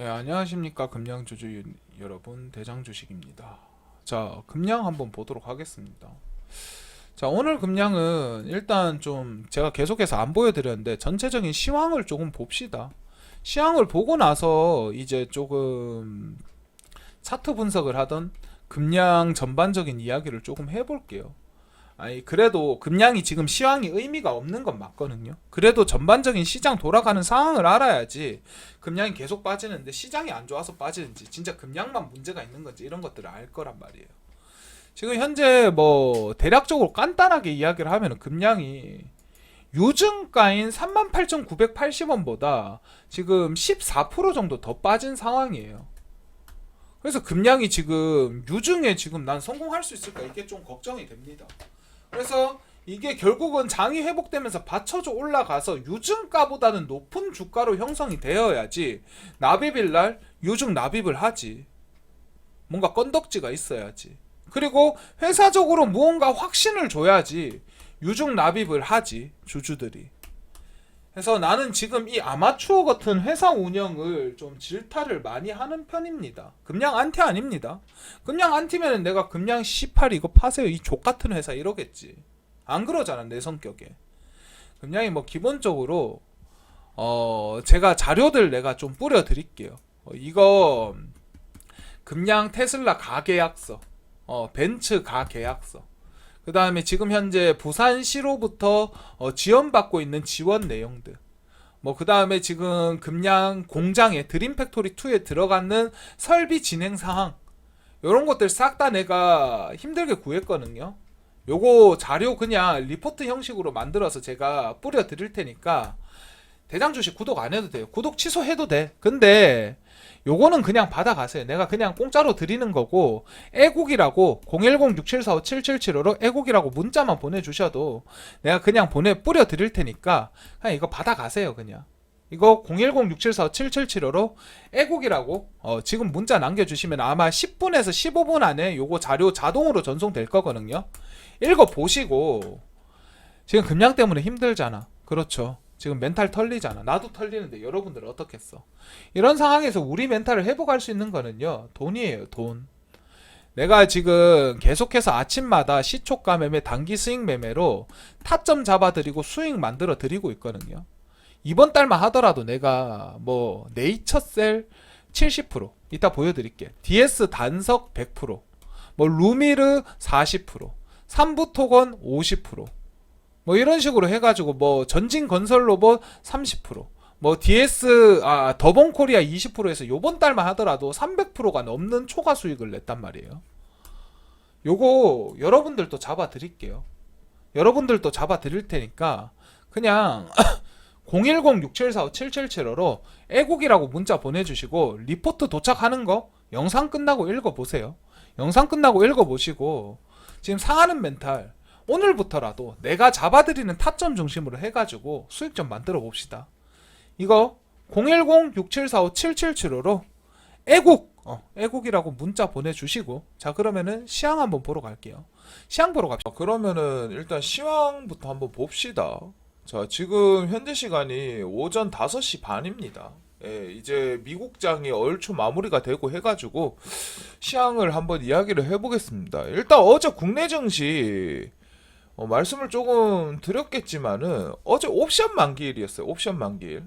예, 안녕하십니까 금양주주 여러분 대장주식입니다. 자, 금양 한번 보도록 하겠습니다. 자, 오늘 금양은 일단 좀 제가 계속해서 안 보여드렸는데 전체적인 시황을 조금 봅시다. 시황을 보고 나서 이제 조금 차트 분석을 하던 금양 전반적인 이야기를 조금 해볼게요. 아니 그래도 금양이 지금 시황이 의미가 없는 건 맞거든요. 그래도 전반적인 시장 돌아가는 상황을 알아야지 금양이 계속 빠지는데 시장이 안 좋아서 빠지는지 진짜 금양만 문제가 있는 건지 이런 것들을 알 거란 말이에요. 지금 현재 뭐 대략적으로 간단하게 이야기를 하면 금양이 요즘가인 38,980원보다 지금 14% 정도 더 빠진 상황이에요. 그래서 금양이 지금 유증에 지금 난 성공할 수 있을까 이게 좀 걱정이 됩니다. 그래서 이게 결국은 장이 회복되면서 받쳐져 올라가서 유증가보다는 높은 주가로 형성이 되어야지 납입일 날 유증 납입을 하지. 뭔가 건덕지가 있어야지. 그리고 회사적으로 무언가 확신을 줘야지 유증 납입을 하지 주주들이. 그래서 나는 지금 이 아마추어 같은 회사 운영을 좀 질타를 많이 하는 편입니다. 금양 안티 아닙니다. 금양 안티면은 내가 금양 18 이거 파세요 이 족 같은 회사 이러겠지. 안 그러잖아 내 성격에. 금양이 뭐 기본적으로 어 제가 자료들 내가 좀 뿌려 드릴게요. 어, 이거 금양 테슬라 가계약서, 어 벤츠 가계약서. 그 다음에 지금 현재 부산시로부터 어, 지원받고 있는 지원 내용들. 뭐, 그 다음에 지금 금양 공장에 드림팩토리 2에 들어가는 설비 진행 상황. 요런 것들 싹 다 내가 힘들게 구했거든요. 요거 자료 그냥 리포트 형식으로 만들어서 제가 뿌려 드릴 테니까 대장 주식 구독 안 해도 돼요. 구독 취소해도 돼. 근데 요거는 그냥 받아가세요. 내가 그냥 공짜로 드리는 거고 애국이라고 010-6745-7775로 애국이라고 문자만 보내주셔도 내가 그냥 보내 뿌려 드릴 테니까 그냥 이거 받아가세요. 그냥 이거 010-6745-7775로 애국이라고 어, 지금 문자 남겨주시면 아마 10분에서 15분 안에 요거 자료 자동으로 전송될 거거든요. 읽어 보시고 지금 금양 때문에 힘들잖아. 그렇죠. 지금 멘탈 털리잖아. 나도 털리는데 여러분들 어떻겠어? 이런 상황에서 우리 멘탈을 회복할 수 있는 거는요. 돈이에요. 돈. 내가 지금 계속해서 아침마다 시초가 매매, 단기 스윙 매매로 타점 잡아드리고 수익 만들어 드리고 있거든요. 이번 달만 하더라도 내가 뭐 네이처셀 70% 이따 보여드릴게. DS 단석 100%, 뭐 루미르 40%, 삼부토건 50%. 뭐 이런 식으로 해가지고 뭐 전진 건설 로봇 30%, 뭐 DS 아 더본 코리아 20%에서 요번 달만 하더라도 300%가 넘는 초과 수익을 냈단 말이에요. 요거 여러분들도 잡아 드릴게요. 여러분들도 잡아 드릴 테니까 그냥 010-6745-7775로 애국이라고 문자 보내주시고 리포트 도착하는 거 영상 끝나고 읽어보세요. 영상 끝나고 읽어보시고 지금 상하는 멘탈 오늘부터라도 내가 잡아드리는 타점 중심으로 해가지고 수익 좀 만들어 봅시다. 이거 010-6745-7775로 애국 어, 애국이라고 문자 보내주시고 자 그러면은 시황 한번 보러 갈게요. 시황 보러 갑시다. 그러면은 일단 시황부터 한번 봅시다. 자, 지금 현재 시간이 오전 5시 반입니다. 예, 이제 미국장이 얼추 마무리가 되고 해가지고 시황을 한번 이야기를 해보겠습니다. 일단 어제 국내 증시 어, 말씀을 조금 드렸겠지만은 어제 옵션 만기일이었어요. 옵션 만기일.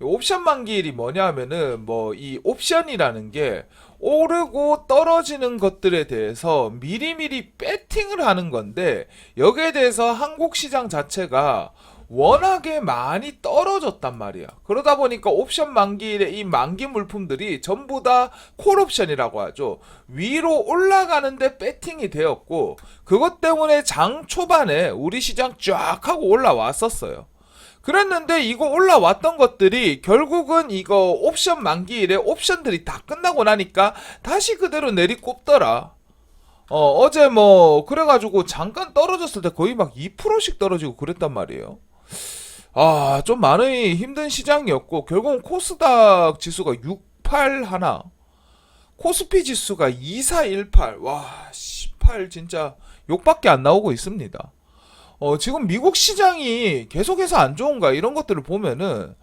이 옵션 만기일이 뭐냐 하면은 뭐 이 옵션이라는 게 오르고 떨어지는 것들에 대해서 미리미리 배팅을 하는 건데 여기에 대해서 한국 시장 자체가 워낙에 많이 떨어졌단 말이야. 그러다 보니까 옵션 만기일에 이 만기 물품들이 전부 다 콜옵션이라고 하죠. 위로 올라가는데 배팅이 되었고 그것 때문에 장 초반에 우리 시장 쫙 하고 올라왔었어요. 그랬는데 이거 올라왔던 것들이 결국은 이거 옵션 만기일에 옵션들이 다 끝나고 나니까 다시 그대로 내리꼽더라. 어, 어제 뭐 그래가지고 잠깐 떨어졌을 때 거의 막 2%씩 떨어지고 그랬단 말이에요. 아, 좀 많이 힘든 시장이었고 결국은 코스닥 지수가 68 하나, 코스피 지수가 2418. 와, 18 진짜 욕밖에 안 나오고 있습니다. 어, 지금 미국 시장이 계속해서 안 좋은가 이런 것들을 보면은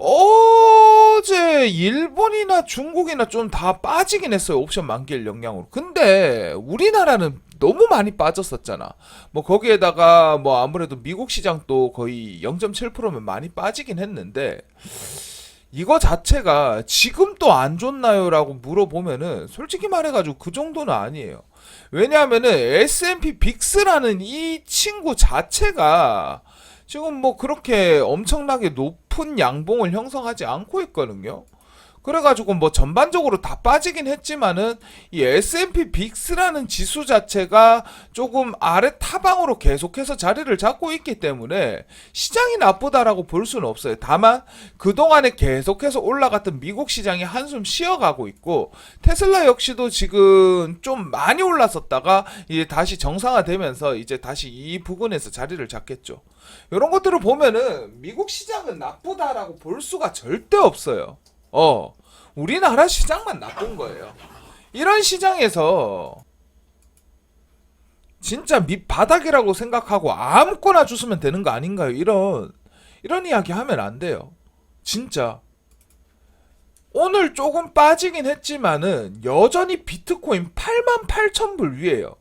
어, 어제 일본이나 중국이나 좀 다 빠지긴 했어요. 옵션 만기일 영향으로. 근데 우리나라는 너무 많이 빠졌었잖아. 뭐 거기에다가 뭐 아무래도 미국 시장도 거의 0.7%면 많이 빠지긴 했는데 이거 자체가 지금 또 안 좋나요라고 물어보면은 솔직히 말해가지고 그 정도는 아니에요. 왜냐하면은 S&P 빅스라는 이 친구 자체가 지금 뭐 그렇게 엄청나게 높은 양봉을 형성하지 않고 있거든요. 그래가지고 뭐 전반적으로 다 빠지긴 했지만은 이 S&P 빅스라는 지수 자체가 조금 아래 타방으로 계속해서 자리를 잡고 있기 때문에 시장이 나쁘다라고 볼 수는 없어요. 다만 그동안에 계속해서 올라갔던 미국 시장이 한숨 쉬어가고 있고 테슬라 역시도 지금 좀 많이 올랐었다가 이제 다시 정상화되면서 이제 다시 이 부근에서 자리를 잡겠죠. 이런 것들을 보면은 미국 시장은 나쁘다라고 볼 수가 절대 없어요. 어, 우리나라 시장만 나쁜 거예요. 이런 시장에서 진짜 밑바닥이라고 생각하고 아무거나 주시면 되는 거 아닌가요? 이런 이런 이야기 하면 안 돼요. 진짜. 오늘 조금 빠지긴 했지만은 여전히 비트코인 8만 8천 불 위에요.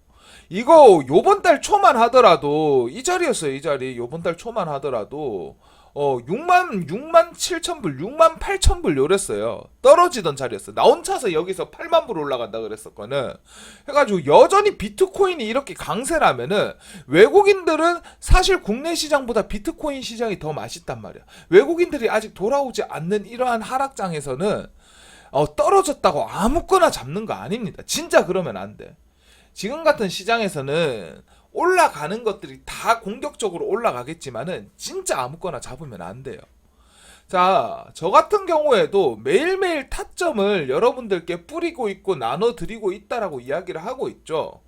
이거 요번 달 초만 하더라도 이 자리였어요. 이 자리 요번 달 초만 하더라도 어 6만 6만 7천 불, 6만 8천 불 요랬어요. 떨어지던 자리였어. 나 혼자서 여기서 8만 불 올라간다 그랬었거든. 해가지고 여전히 비트코인이 이렇게 강세라면은 외국인들은 사실 국내 시장보다 비트코인 시장이 더 맛있단 말이야. 외국인들이 아직 돌아오지 않는 이러한 하락장에서는 어, 떨어졌다고 아무거나 잡는 거 아닙니다. 진짜 그러면 안 돼. 지금 같은 시장에서는 올라가는 것들이 다 공격적으로 올라가겠지만은 진짜 아무거나 잡으면 안 돼요. 자, 저 같은 경우에도 매일매일 타점을 여러분들께 뿌리고 있고 나눠 드리고 있다라고 이야기를 하고 있죠.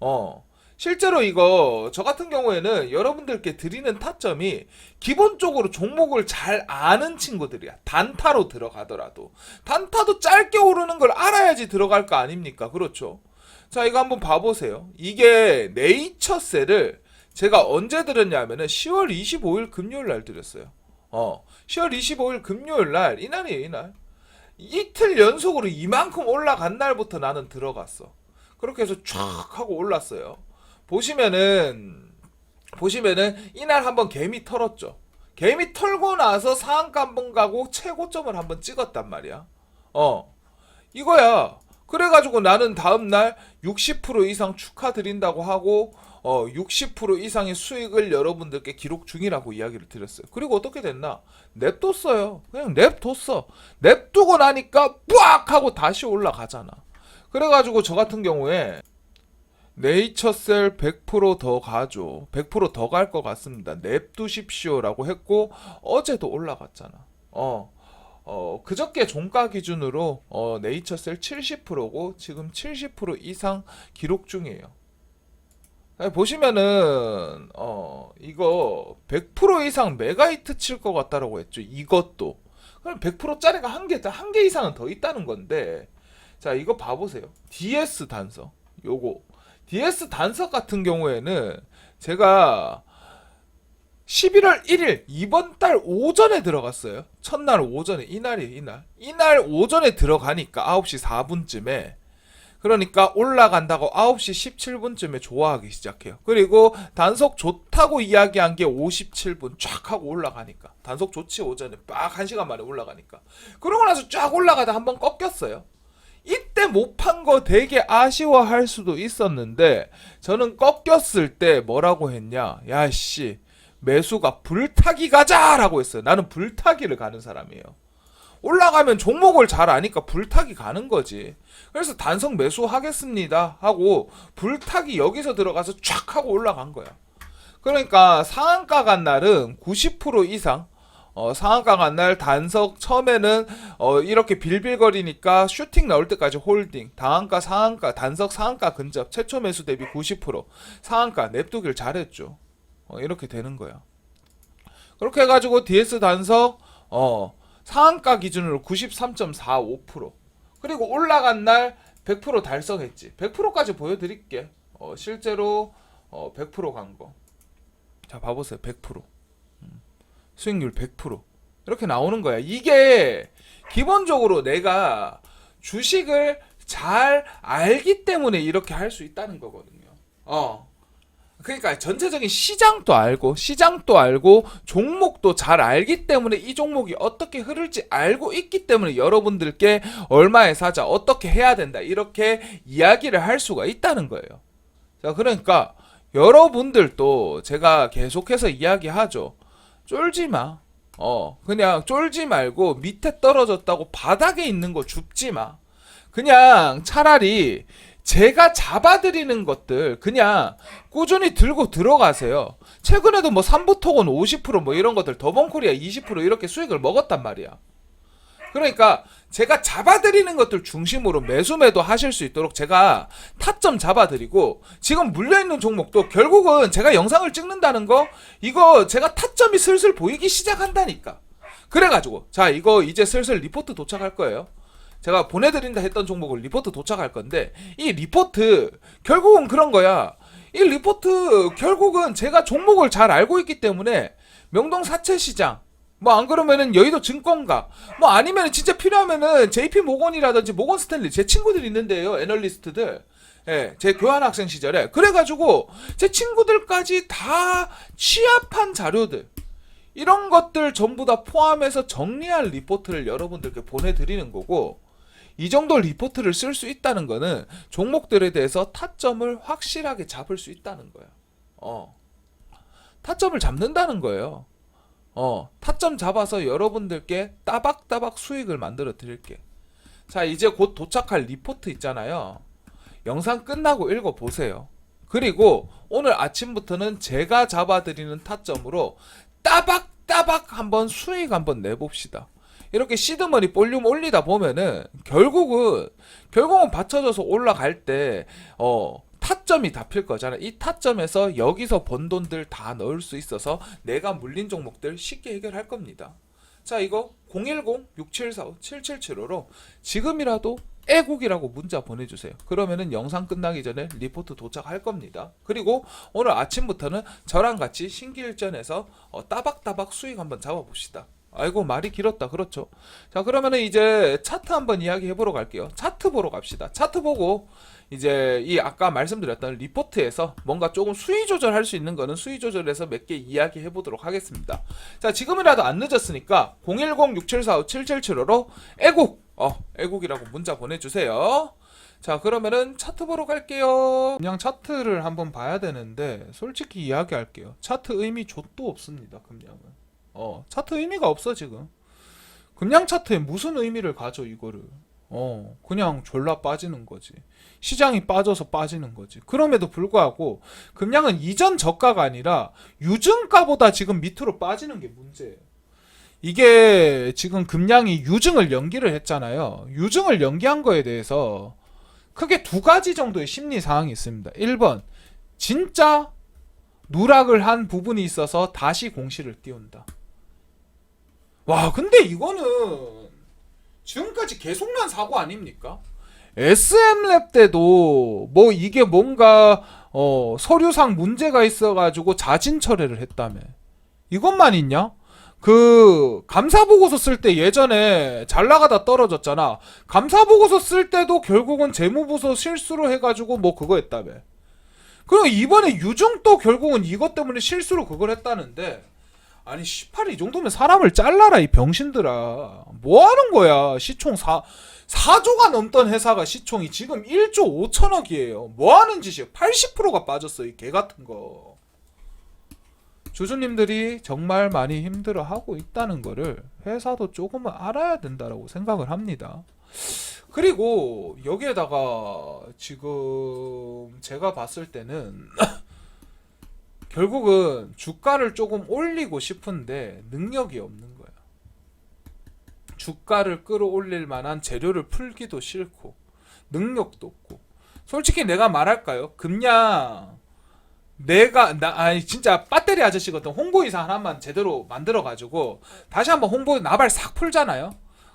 어. 실제로 이거 저 같은 경우에는 여러분들께 드리는 타점이 기본적으로 종목을 잘 아는 친구들이야. 단타로 들어가더라도. 단타도 짧게 오르는 걸 알아야지 들어갈 거 아닙니까? 그렇죠. 자, 이거 한번 봐보세요. 이게 네이처셀을 제가 언제 드렸냐면은 10월 25일 금요일 날 드렸어요. 어, 10월 25일 금요일 날, 이날이에요, 이날. 이틀 연속으로 이만큼 올라간 날부터 나는 들어갔어. 그렇게 해서 쫙 하고 올랐어요. 보시면은, 보시면은, 이날 한번 개미 털었죠. 개미 털고 나서 상한가 한번 가고 최고점을 한번 찍었단 말이야. 어, 이거야. 그래가지고 나는 다음날 60% 이상 축하드린다고 하고 어, 60% 이상의 수익을 여러분들께 기록 중이라고 이야기를 드렸어요. 그리고 어떻게 됐나? 냅뒀어요. 그냥 냅뒀어. 냅두고 나니까 뿌악 하고 다시 올라가잖아. 그래가지고 저 같은 경우에 네이처셀 100%더 가죠. 100%더 갈 것 같습니다. 냅두십시오라고 했고 어제도 올라갔잖아. 어. 어, 그저께 종가 기준으로 어, 네이처셀 70%고 지금 70% 이상 기록 중이에요. 아니, 보시면은 어, 이거 100% 이상 메가히트 칠 것 같다라고 했죠. 이것도. 그럼 100%짜리가 한 개, 한 개 이상은 더 있다는 건데. 자, 이거 봐보세요. DS 단석. 요거. DS 단석 같은 경우에는 제가 11월 1일 이번 달 오전에 들어갔어요. 첫날 오전에 이날이에요, 이날. 이날 오전에 들어가니까 9시 4분쯤에 그러니까 올라간다고 9시 17분쯤에 좋아하기 시작해요. 그리고 단속 좋다고 이야기한 게 57분 쫙 하고 올라가니까. 단속 좋지 오전에 빡 1시간 만에 올라가니까. 그러고 나서 쫙 올라가다 한번 꺾였어요. 이때 못 판 거 되게 아쉬워할 수도 있었는데 저는 꺾였을 때 뭐라고 했냐? 야 씨. 매수가 불타기 가자라고 했어요. 나는 불타기를 가는 사람이에요. 올라가면 종목을 잘 아니까 불타기 가는 거지. 그래서 단성 매수하겠습니다 하고 불타기 여기서 들어가서 쫙 하고 올라간 거야. 그러니까 상한가 간 날은 90% 이상 어, 상한가 간 날 단석 처음에는 어, 이렇게 빌빌거리니까 슈팅 나올 때까지 홀딩 당한가 상한가 단석 상한가 근접 최초 매수 대비 90% 상한가 냅두길 잘했죠. 어, 이렇게 되는 거야. 그렇게 해가지고 DS 단석 어 상한가 기준으로 93.45% 그리고 올라간 날 100% 달성했지. 100%까지 보여드릴게. 어, 실제로 어, 100%간 거. 자 봐보세요. 100%. 음. 수익률 100%. 이렇게 나오는 거야. 이게 기본적으로 내가 주식을 잘 알기 때문에 이렇게 할 수 있다는 거거든요. 어. 그러니까 전체적인 시장도 알고 시장도 알고 종목도 잘 알기 때문에 이 종목이 어떻게 흐를지 알고 있기 때문에 여러분들께 얼마에 사자 어떻게 해야 된다 이렇게 이야기를 할 수가 있다는 거예요. 자 그러니까 여러분들도 제가 계속해서 이야기하죠. 쫄지 마. 어 그냥 쫄지 말고 밑에 떨어졌다고 바닥에 있는 거 줍지 마. 그냥 차라리 제가 잡아드리는 것들 그냥 꾸준히 들고 들어가세요. 최근에도 뭐 삼부토건 50%뭐 이런 것들 더본코리아 20% 이렇게 수익을 먹었단 말이야. 그러니까 제가 잡아드리는 것들 중심으로 매수 매도 하실 수 있도록 제가 타점 잡아드리고 지금 물려있는 종목도 결국은 제가 영상을 찍는다는 거 이거 제가 타점이 슬슬 보이기 시작한다니까. 그래가지고 자 이거 이제 슬슬 리포트 도착할 거예요. 제가 보내드린다 했던 종목을 리포트 도착할 건데 이 리포트 결국은 그런 거야. 이 리포트 결국은 제가 종목을 잘 알고 있기 때문에 명동 사채 시장 뭐 안 그러면은 여의도 증권가 뭐 아니면 진짜 필요하면은 JP 모건이라든지 모건 스탠리 제 친구들 있는데요 애널리스트들 예, 제 교환 학생 시절에 그래가지고 제 친구들까지 다 취합한 자료들 이런 것들 전부 다 포함해서 정리한 리포트를 여러분들께 보내드리는 거고 이 정도 리포트를 쓸 수 있다는 거는 종목들에 대해서 타점을 확실하게 잡을 수 있다는 거예요. 어. 타점을 잡는다는 거예요. 어, 타점 잡아서 여러분들께 따박따박 수익을 만들어 드릴게. 자, 이제 곧 도착할 리포트 있잖아요. 영상 끝나고 읽어 보세요. 그리고 오늘 아침부터는 제가 잡아드리는 타점으로 따박따박 한번 수익 한번 내봅시다. 이렇게 시드머니 볼륨 올리다 보면은 결국은 결국은 받쳐져서 올라갈 때 어. 타점이 다 필 거잖아. 이 타점에서 여기서 번 돈들 다 넣을 수 있어서 내가 물린 종목들 쉽게 해결할 겁니다. 자, 이거 010-6745-7775로 지금이라도 애국이라고 문자 보내주세요. 그러면은 영상 끝나기 전에 리포트 도착할 겁니다. 그리고 오늘 아침부터는 저랑 같이 신길전에서 어, 따박따박 수익 한번 잡아봅시다. 아이고 말이 길었다. 그렇죠. 자 그러면은 이제 차트 한번 이야기해 보러 갈게요. 차트 보러 갑시다. 차트 보고 이제 이 아까 말씀드렸던 리포트에서 뭔가 조금 수위 조절할 수 있는 거는 수위 조절해서 몇 개 이야기해 보도록 하겠습니다. 자 지금이라도 안 늦었으니까 010-6745-7775로 애국. 어 애국이라고 문자 보내주세요. 자 그러면은 차트 보러 갈게요. 그냥 차트를 한번 봐야 되는데 솔직히 이야기할게요. 차트 의미 좆도 없습니다 금량은 어, 차트 의미가 없어, 지금. 금양 차트에 무슨 의미를 가져, 이거를. 어, 그냥 졸라 빠지는 거지. 시장이 빠져서 빠지는 거지. 그럼에도 불구하고, 금양은 이전 저가가 아니라 유증가보다 지금 밑으로 빠지는 게 문제예요. 이게 지금 금양이 유증을 연기를 했잖아요. 유증을 연기한 거에 대해서 크게 두 가지 정도의 심리 상황이 있습니다. 1번, 진짜 누락을 한 부분이 있어서 다시 공시를 띄운다. 와, 근데 이거는 지금까지 계속 난 사고 아닙니까? SM랩 때도 뭐 이게 뭔가 어, 서류상 문제가 있어가지고 자진 철회를 했다며. 이것만 있냐? 그 감사 보고서 쓸 때 예전에 잘 나가다 떨어졌잖아. 감사 보고서 쓸 때도 결국은 재무부서 실수로 해가지고 뭐 그거 했다며. 그리고 이번에 유증도 결국은 이것 때문에 실수로 그걸 했다는데 아니 18이 정도면 사람을 잘라라 이 병신들아. 뭐 하는 거야? 시총 4 4조가 넘던 회사가 시총이 지금 1조 5천억이에요. 뭐 하는 짓이야 80%가 빠졌어 이 개 같은 거. 주주님들이 정말 많이 힘들어 하고 있다는 거를 회사도 조금은 알아야 된다라고 생각을 합니다. 그리고 여기에다가 지금 제가 봤을 때는 결국은 주가를 조금 올리고 싶은데 능력이 없는 거야. 주가를 끌어올릴 만한 재료를 풀기도 싫고 능력도 없고 솔직히 내가 말할까요? 그냥 내가 나 아니 진짜 배터리 아저씨 같은 홍보이사 하나만 제대로 만들어 가지고 다시 한번 홍보 나발 싹 풀잖아요.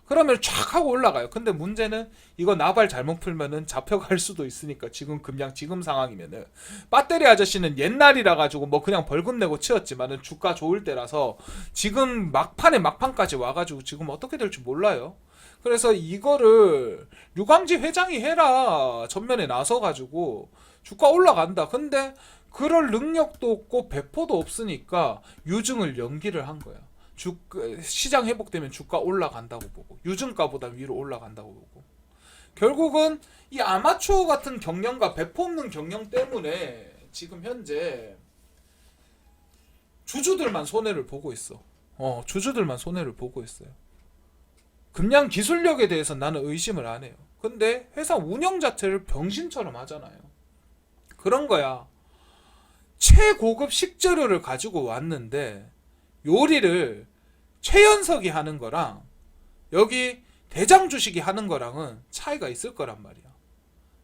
그러면 촥 하고 올라가요. 근데 문제는 이거 나발 잘못 풀면은 잡혀갈 수도 있으니까 지금 금량 지금 상황이면은 배터리 아저씨는 옛날이라 가지고 뭐 그냥 벌금 내고 치웠지만은 주가 좋을 때라서 지금 막판에 막판까지 와가지고 지금 어떻게 될지 몰라요. 그래서 이거를 류광지 회장이 해라 전면에 나서 가지고 주가 올라간다. 근데 그럴 능력도 없고 배포도 없으니까 유증을 연기를 한 거야. 주 시장 회복되면 주가 올라간다고 보고 유증가보다 위로 올라간다고 보고 결국은 이 아마추어 같은 경영과 배포 없는 경영 때문에 지금 현재 주주들만 손해를 보고 있어. 어, 주주들만 손해를 보고 있어요. 금량 기술력에 대해서 나는 의심을 안 해요. 근데 회사 운영 자체를 병신처럼 하잖아요. 그런 거야. 최고급 식재료를 가지고 왔는데 요리를 최연석이 하는 거랑 여기 대장 주식이 하는 거랑은 차이가 있을 거란 말이야.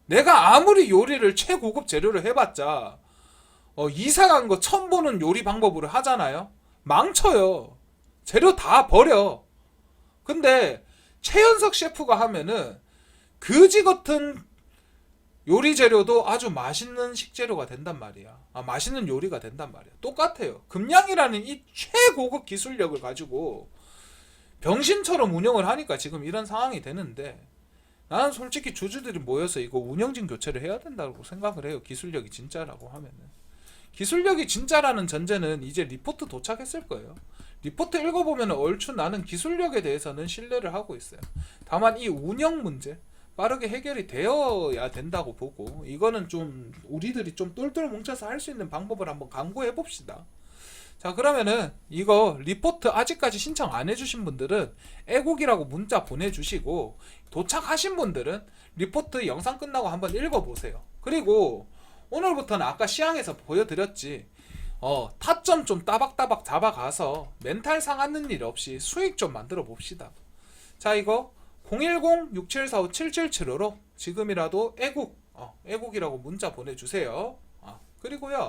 내가 아무리 요리를 최고급 재료를 해봤자 어, 이상한 거 처음 보는 요리 방법으로 하잖아요. 망쳐요. 재료 다 버려. 근데 최연석 셰프가 하면은 그지 같은 요리 재료도 아주 맛있는 식재료가 된단 말이야. 아, 맛있는 요리가 된단 말이야. 똑같아요. 금량이라는 이 최고급 기술력을 가지고 병신처럼 운영을 하니까 지금 이런 상황이 되는데 나는 솔직히 주주들이 모여서 이거 운영진 교체를 해야 된다고 생각을 해요. 기술력이 진짜라고 하면은. 기술력이 진짜라는 전제는 이제 리포트 도착했을 거예요. 리포트 읽어보면 얼추 나는 기술력에 대해서는 신뢰를 하고 있어요. 다만 이 운영 문제 빠르게 해결이 되어야 된다고 보고 이거는 좀 우리들이 좀 똘똘 뭉쳐서 할 수 있는 방법을 한번 강구해 봅시다. 자 그러면은 이거 리포트 아직까지 신청 안 해주신 분들은 애국이라고 문자 보내주시고 도착하신 분들은 리포트 영상 끝나고 한번 읽어보세요. 그리고 오늘부터는 아까 시향에서 보여드렸지 어 타점 좀 따박따박 잡아가서 멘탈 상하는 일 없이 수익 좀 만들어 봅시다. 자 이거 010-6745-7775로 지금이라도 애국 어, 애국이라고 문자 보내주세요. 아, 그리고요.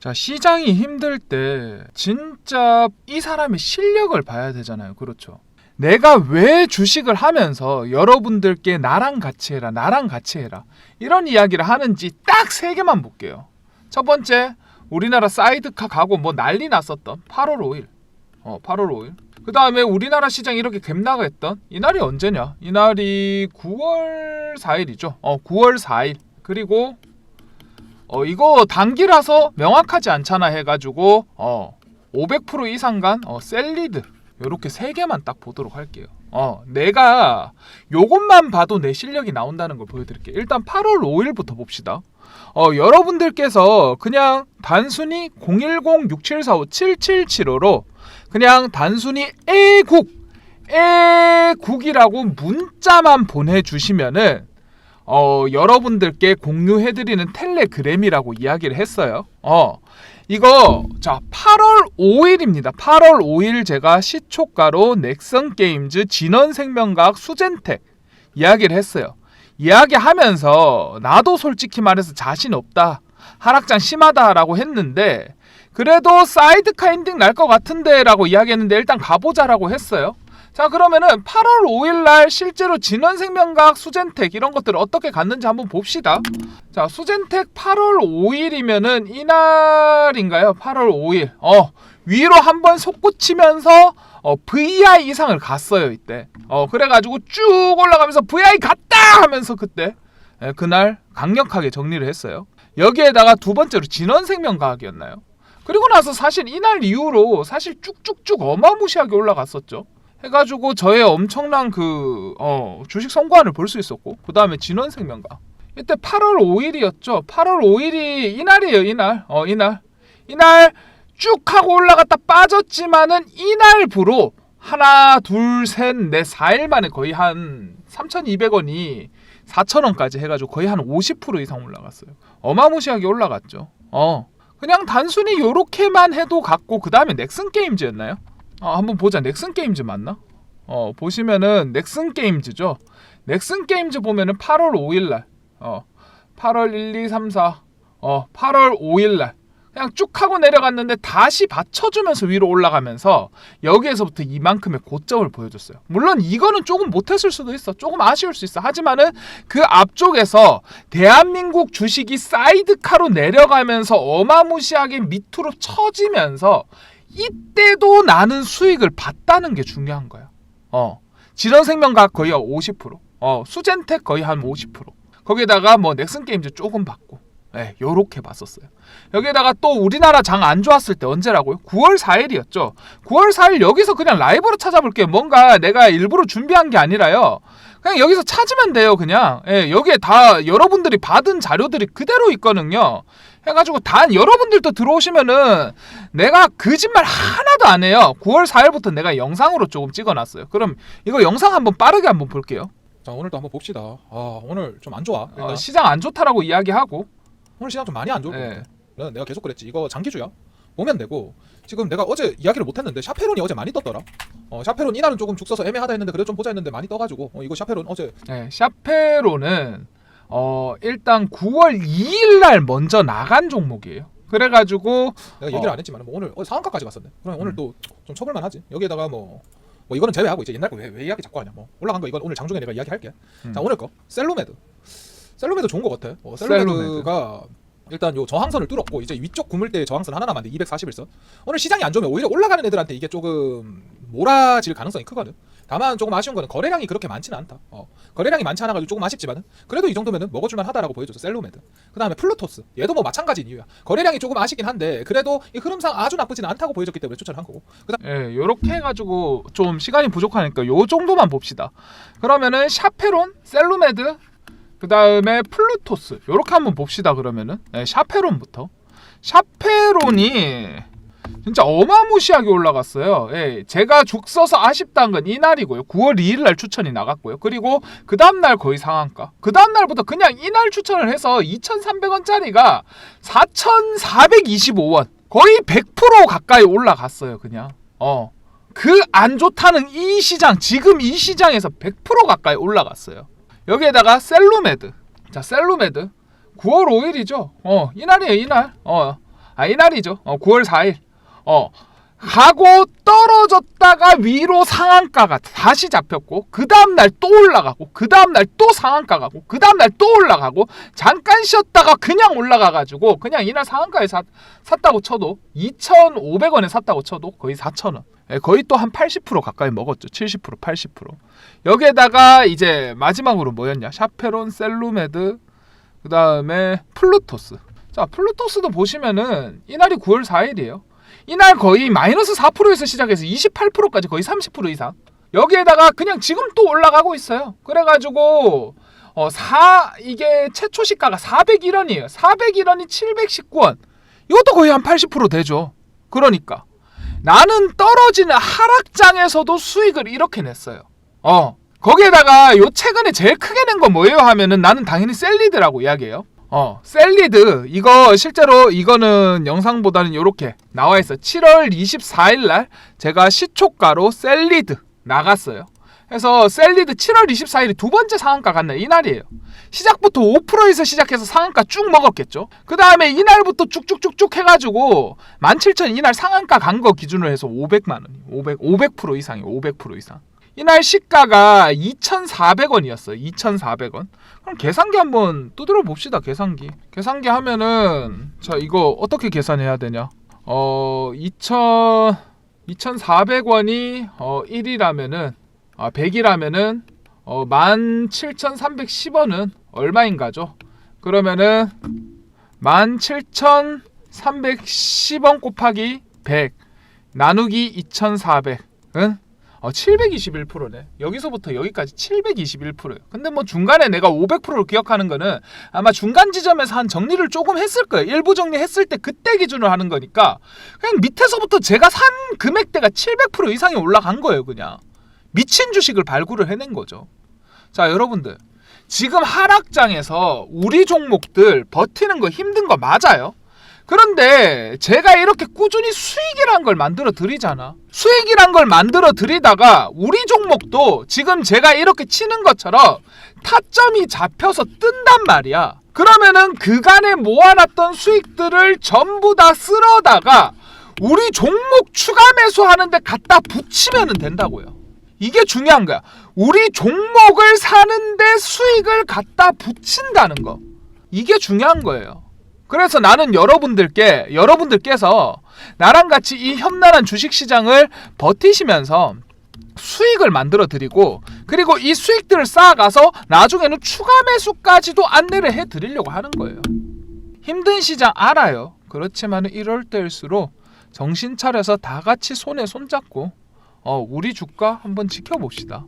자, 시장이 힘들 때 진짜 이 사람의 실력을 봐야 되잖아요. 그렇죠. 내가 왜 주식을 하면서 여러분들께 나랑 같이 해라, 나랑 같이 해라. 이런 이야기를 하는지 딱 세 개만 볼게요. 첫 번째, 우리나라 사이드카 가고 뭐 난리 났었던 8월 5일. 어, 8월 5일. 그 다음에 우리나라 시장 이렇게 갭나가 했던 이날이 언제냐? 이날이 9월 4일이죠. 어, 9월 4일. 그리고 어 이거 단기라서 명확하지 않잖아 해가지고 어 500% 이상 간 어, 셀리드 요렇게 세 개만 딱 보도록 할게요. 어 내가 요것만 봐도 내 실력이 나온다는 걸 보여드릴게요. 일단 8월 5일부터 봅시다. 어 여러분들께서 그냥 단순히 010-6745-7775로 그냥 단순히 애국 애국이라고 문자만 보내주시면은 어, 여러분들께 공유해드리는 텔레그램이라고 이야기를 했어요. 어, 이거, 자, 8월 5일입니다. 8월 5일 제가 시초가로 넥슨 게임즈 진원생명과학 수젠텍 이야기를 했어요. 이야기하면서 나도 솔직히 말해서 자신 없다. 하락장 심하다라고 했는데, 그래도 사이드카 엔딩 날 것 같은데 라고 이야기했는데 일단 가보자라고 했어요. 자 그러면은 8월 5일 날 실제로 진원생명과학 수젠텍 이런 것들을 어떻게 갔는지 한번 봅시다. 자 수젠텍 8월 5일이면은 이날인가요? 8월 5일. 어 위로 한번 솟구치면서 어, VI 이상을 갔어요 이때. 어 그래가지고 쭉 올라가면서 VI 갔다 하면서 그때 예, 그날 강력하게 정리를 했어요. 여기에다가 두 번째로 진원생명과학이었나요? 그리고 나서 사실 이날 이후로 사실 쭉쭉쭉 어마무시하게 올라갔었죠. 해가지고 저의 엄청난 그 어, 주식 성과를 볼 수 있었고 그 다음에 진원생명과 이때 8월 5일이었죠. 8월 5일이 이날이에요. 이날 어 이날 이날 쭉 하고 올라갔다 빠졌지만은 이날부로 하나 둘 셋 넷 4일 만에 거의 한 3,200원이 4,000원까지 해가지고 거의 한 50% 이상 올라갔어요. 어마무시하게 올라갔죠. 어 그냥 단순히 요렇게만 해도 갔고 그 다음에 넥슨 게임즈였나요? 어, 한번 보자. 넥슨 게임즈 맞나? 어, 보시면은 넥슨 게임즈죠. 넥슨 게임즈 보면은 8월 5일 날. 어. 8월 1, 2, 3, 4. 어, 8월 5일 날. 그냥 쭉 하고 내려갔는데 다시 받쳐주면서 위로 올라가면서 여기에서부터 이만큼의 고점을 보여줬어요. 물론 이거는 조금 못했을 수도 있어. 조금 아쉬울 수 있어. 하지만은 그 앞쪽에서 대한민국 주식이 사이드카로 내려가면서 어마무시하게 밑으로 처지면서 이때도 나는 수익을 봤다는 게 중요한 거야. 어. 진원생명과학 거의 50%. 어, 수젠텍 거의 한 50%. 거기다가 뭐 넥슨 게임즈 조금 받고. 예, 요렇게 봤었어요. 여기에다가 또 우리나라 장 안 좋았을 때 언제라고요? 9월 4일이었죠. 9월 4일 여기서 그냥 라이브로 찾아볼게요. 뭔가 내가 일부러 준비한 게 아니라요. 그냥 여기서 찾으면 돼요. 그냥 예, 여기에 다 여러분들이 받은 자료들이 그대로 있거든요. 해가지고 단 여러분들도 들어오시면은 내가 거짓말 하나도 안 해요. 9월 4일부터 내가 영상으로 조금 찍어놨어요. 그럼 이거 영상 한번 빠르게 한번 볼게요. 자 오늘도 한번 봅시다. 아 오늘 좀 안 좋아. 일단. 어, 시장 안 좋다라고 이야기하고 오늘 시장 좀 많이 안 좋을 예. 거야. 내가 계속 그랬지. 이거 장기주야. 보면 되고 지금 내가 어제 이야기를 못했는데 샤페론이 어제 많이 떴더라. 어 샤페론 이날은 조금 죽 써서 애매하다 했는데 그래도 좀 보자 했는데 많이 떠가지고 어, 이거 샤페론 어제 네, 샤페로는 어 일단 9월 2일 날 먼저 나간 종목이에요. 그래가지고 내가 얘기를 어. 안 했지만 뭐 오늘 어제 상한가까지 갔었네. 그럼 오늘 음. 또좀 쳐볼만하지. 여기에다가 뭐. 뭐 이거는 제외하고 이제 옛날 거왜 왜 이야기 자꾸 하냐 뭐 올라간 거 이건 오늘 장중에 내가 이야기할게 음. 자 오늘 거 셀로메드 셀로메드 좋은 거 같아 어, 셀로메드. 셀로메드가 일단 요 저항선을 뚫었고 이제 위쪽 구물대의 저항선 하나 남았는데 241선. 오늘 시장이 안 좋으면 오히려 올라가는 애들한테 이게 조금 몰아질 가능성이 크거든. 다만 조금 아쉬운 거는 거래량이 그렇게 많지는 않다. 어, 거래량이 많지 않아 가지고 조금 아쉽지만은 그래도 이 정도면은 먹어줄만 하다라고 보여줘서 셀로메드 그 다음에 플루토스. 얘도 뭐 마찬가지인 이유야. 거래량이 조금 아쉽긴 한데 그래도 이 흐름상 아주 나쁘지는 않다고 보여줬기 때문에 추천을 한 거고. 예, 요렇게 해가지고 좀 시간이 부족하니까 요 정도만 봅시다. 그러면은 샤페론, 셀루메드, 그 다음에 플루토스 요렇게 한번 봅시다. 그러면은 예, 샤페론부터 샤페론이 진짜 어마무시하게 올라갔어요. 예, 제가 죽 써서 아쉽다는 건 이날이고요. 9월 2일 날 추천이 나갔고요. 그리고 그 다음 날 거의 상한가. 그 다음 날부터 그냥 이날 추천을 해서 2,300원짜리가 4,425원. 거의 100% 가까이 올라갔어요, 그냥. 어. 그 안 좋다는 이 시장, 지금 이 시장에서 100% 가까이 올라갔어요. 여기에다가 셀루메드. 자, 셀루메드. 9월 5일이죠. 어, 이날이에요, 이날. 어. 아, 이날이죠. 어, 9월 4일. 어. 하고 떨어졌다가 위로 상한가가 다시 잡혔고 그 다음 날 또 올라가고 그 다음 날 또 상한가 가고 그 다음 날 또 올라가고 잠깐 쉬었다가 그냥 올라가 가지고 그냥 이날 상한가에 샀, 샀다고 쳐도 2,500원에 샀다고 쳐도 거의 4,000원. 예, 거의 또 한 80% 가까이 먹었죠. 70% 80%. 여기에다가 이제 마지막으로 뭐였냐? 샤페론, 셀루메드, 그 다음에 플루토스. 자, 플루토스도 보시면은 이날이 9월 4일이에요. 이날 거의 마이너스 4%에서 시작해서 28%까지 거의 30% 이상. 여기에다가 그냥 지금 또 올라가고 있어요. 그래가지고 어, 사 이게 최초 시가가 401원이에요. 401원이 719원. 이것도 거의 한 80% 되죠. 그러니까 나는 떨어지는 하락장에서도 수익을 이렇게 냈어요. 어. 거기에다가 요 최근에 제일 크게 낸거 뭐예요 하면은 나는 당연히 셀리드라고 이야기해요. 어, 셀리드 이거 실제로 이거는 영상보다는 요렇게 나와 있어. 7월 24일 날 제가 시초가로 셀리드 나갔어요. 그래서 셀리드 7월 24일이 두 번째 상한가 갔네 이날이에요. 시작부터 5%에서 시작해서 상한가 쭉 먹었겠죠. 그 다음에 이날부터 쭉쭉쭉쭉 해가지고 17,000 이날 상한가 간 거 기준으로 해서 500만 원이 500 500% 이상이에요. 500% 이상. 이날 시가가 2,400원이었어요. 2,400원. 그럼 계산기 한번 두드려 봅시다. 계산기. 계산기 하면은 자 이거 어떻게 계산해야 되냐? 어 2,000 2,400원이 어 1이라면은 아 100이라면은 어 17,310원은 얼마인가죠? 그러면은 17,310원 곱하기 100 나누기 2,400은 어, 721%네. 여기서부터 여기까지 721%예요. 근데 뭐 중간에 내가 500%를 기억하는 거는 아마 중간 지점에서 한 정리를 조금 했을 거예요. 일부 정리했을 때 그때 기준으로 하는 거니까 그냥 밑에서부터 제가 산 금액대가 700% 이상이 올라간 거예요, 그냥. 미친 주식을 발굴을 해낸 거죠. 자, 여러분들. 지금 하락장에서 우리 종목들 버티는 거 힘든 거 맞아요. 그런데 제가 이렇게 꾸준히 수익이란 걸 만들어 드리잖아. 수익이란 걸 만들어 드리다가 우리 종목도 지금 제가 이렇게 치는 것처럼 타점이 잡혀서 뜬단 말이야. 그러면은 그간에 모아놨던 수익들을 전부 다 쓸어다가 우리 종목 추가 매수하는데 갖다 붙이면 된다고요. 이게 중요한 거야. 우리 종목을 사는데 수익을 갖다 붙인다는 거. 이게 중요한 거예요. 그래서 나는 여러분들께 여러분들께서 나랑 같이 이 험난한 주식 시장을 버티시면서 수익을 만들어 드리고 그리고 이 수익들을 쌓아가서 나중에는 추가 매수까지도 안내를 해 드리려고 하는 거예요. 힘든 시장 알아요. 그렇지만 이럴 때일수록 정신 차려서 다 같이 손에 손잡고 어, 우리 주가 한번 지켜봅시다.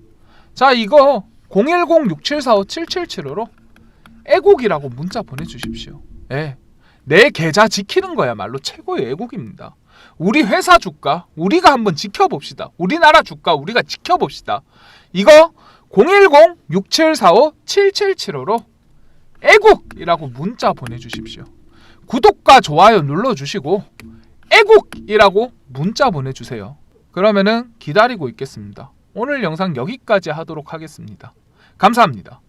자, 이거 010-6745-7775로 애국이라고 문자 보내주십시오. 예. 내 계좌 지키는 거야말로 최고의 애국입니다. 우리 회사 주가 우리가 한번 지켜봅시다. 우리나라 주가 우리가 지켜봅시다. 이거 010-6745-7775로 애국이라고 문자 보내주십시오. 구독과 좋아요 눌러주시고 애국이라고 문자 보내주세요. 그러면은 기다리고 있겠습니다. 오늘 영상 여기까지 하도록 하겠습니다. 감사합니다.